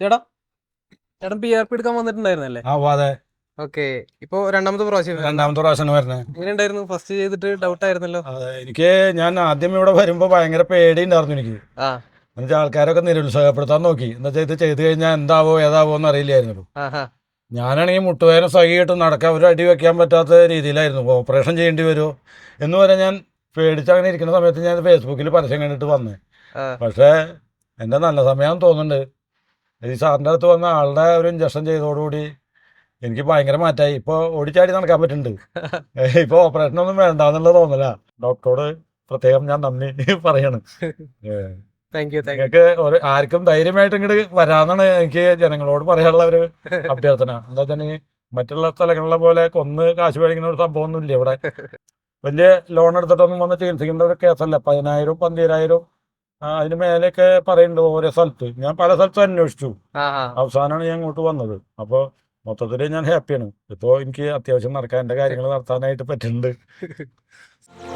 ചേട്ടാ ചേട്ടൻ P R P എടുക്കാൻ വന്നിട്ടുണ്ടായിരുന്നല്ലേ? ഓക്കെ ഇപ്പൊ രണ്ടാമത്തെ പ്രാവശ്യം രണ്ടാമത്തെ പ്രാവശ്യം വരുന്നത് എങ്ങനെ ഉണ്ടായിരുന്നു ഫസ്റ്റ് ചെയ്തിട്ട് ഡൗട്ട് ആയിരുന്നല്ലോ? എനിക്ക് ഞാൻ ആദ്യം ഇവിടെ വരുമ്പോ ഭയങ്കര പേടി ഉണ്ടായിരുന്നു എനിക്ക് എന്നുവെച്ചാൽ ആൾക്കാരൊക്കെ നിരുത്സാഹപ്പെടുത്താൻ നോക്കി. എന്താ വെച്ചാൽ ഇത് ചെയ്ത് കഴിഞ്ഞാൽ എന്താവോ ഏതാവോ എന്ന് അറിയില്ലായിരുന്നു ഞാനാണെങ്കിൽ മുട്ടുവേദന സഹിയിട്ട് നടക്കാൻ ഒരു അടി വെക്കാൻ പറ്റാത്ത രീതിയിലായിരുന്നു. ഓപ്പറേഷൻ ചെയ്യേണ്ടി വരുമോ എന്ന് വരെ ഞാൻ പേടിച്ച് അങ്ങനെ ഇരിക്കുന്ന സമയത്ത് ഞാൻ ഫേസ്ബുക്കിൽ പരസ്യം കണ്ടിട്ട് വന്നേ. പക്ഷേ എന്റെ നല്ല സമയം തോന്നുന്നുണ്ട്. ഈ സാറിന്റെ അടുത്ത് വന്ന ആളുടെ ഒരു ഇഞ്ചക്ഷൻ ചെയ്തതോടുകൂടി എനിക്ക് ഭയങ്കര മാറ്റായി. ഇപ്പോൾ ഓടിച്ചാടി നടക്കാൻ പറ്റുന്നുണ്ട്. ഇപ്പോൾ ഓപ്പറേഷൻ ഒന്നും വേണ്ടാന്നുള്ള തോന്നല. ഡോക്ടറോട് പ്രത്യേകം ഞാൻ നന്ദി പറയണം. നിങ്ങൾക്ക് ഒരു ആർക്കും ധൈര്യമായിട്ട് ഇങ്ങോട്ട് വരാന്നാണ് എനിക്ക് ജനങ്ങളോട് പറയാനുള്ള ഒരു അഭ്യർത്ഥന. എന്താ വെച്ചാൽ മറ്റുള്ള സ്ഥലങ്ങളിലെ പോലെ കൊന്ന് കാശ് മേടിക്കുന്ന ഒരു സംഭവം ഇല്ല ഇവിടെ. വലിയ ലോൺ എടുത്തിട്ടൊന്നും വന്ന് ചികിത്സിക്കേണ്ട ഒരു കേസല്ല പതിനായിരം പന്തിരായിരം അതിന് മേലെയൊക്കെ പറയുന്നുണ്ട് ഓരോ സ്ഥലത്ത്. ഞാൻ പല സ്ഥലത്തും അന്വേഷിച്ചു. അവസാനമാണ് ഞാൻ ഇങ്ങോട്ട് വന്നത്. അപ്പോൾ മൊത്തത്തിൽ ഞാൻ ഹാപ്പിയാണ്. ഇപ്പോൾ എനിക്ക് അത്യാവശ്യം നടക്കാൻ എന്റെ കാര്യങ്ങൾ നടത്താനായിട്ട് പറ്റുന്നുണ്ട്.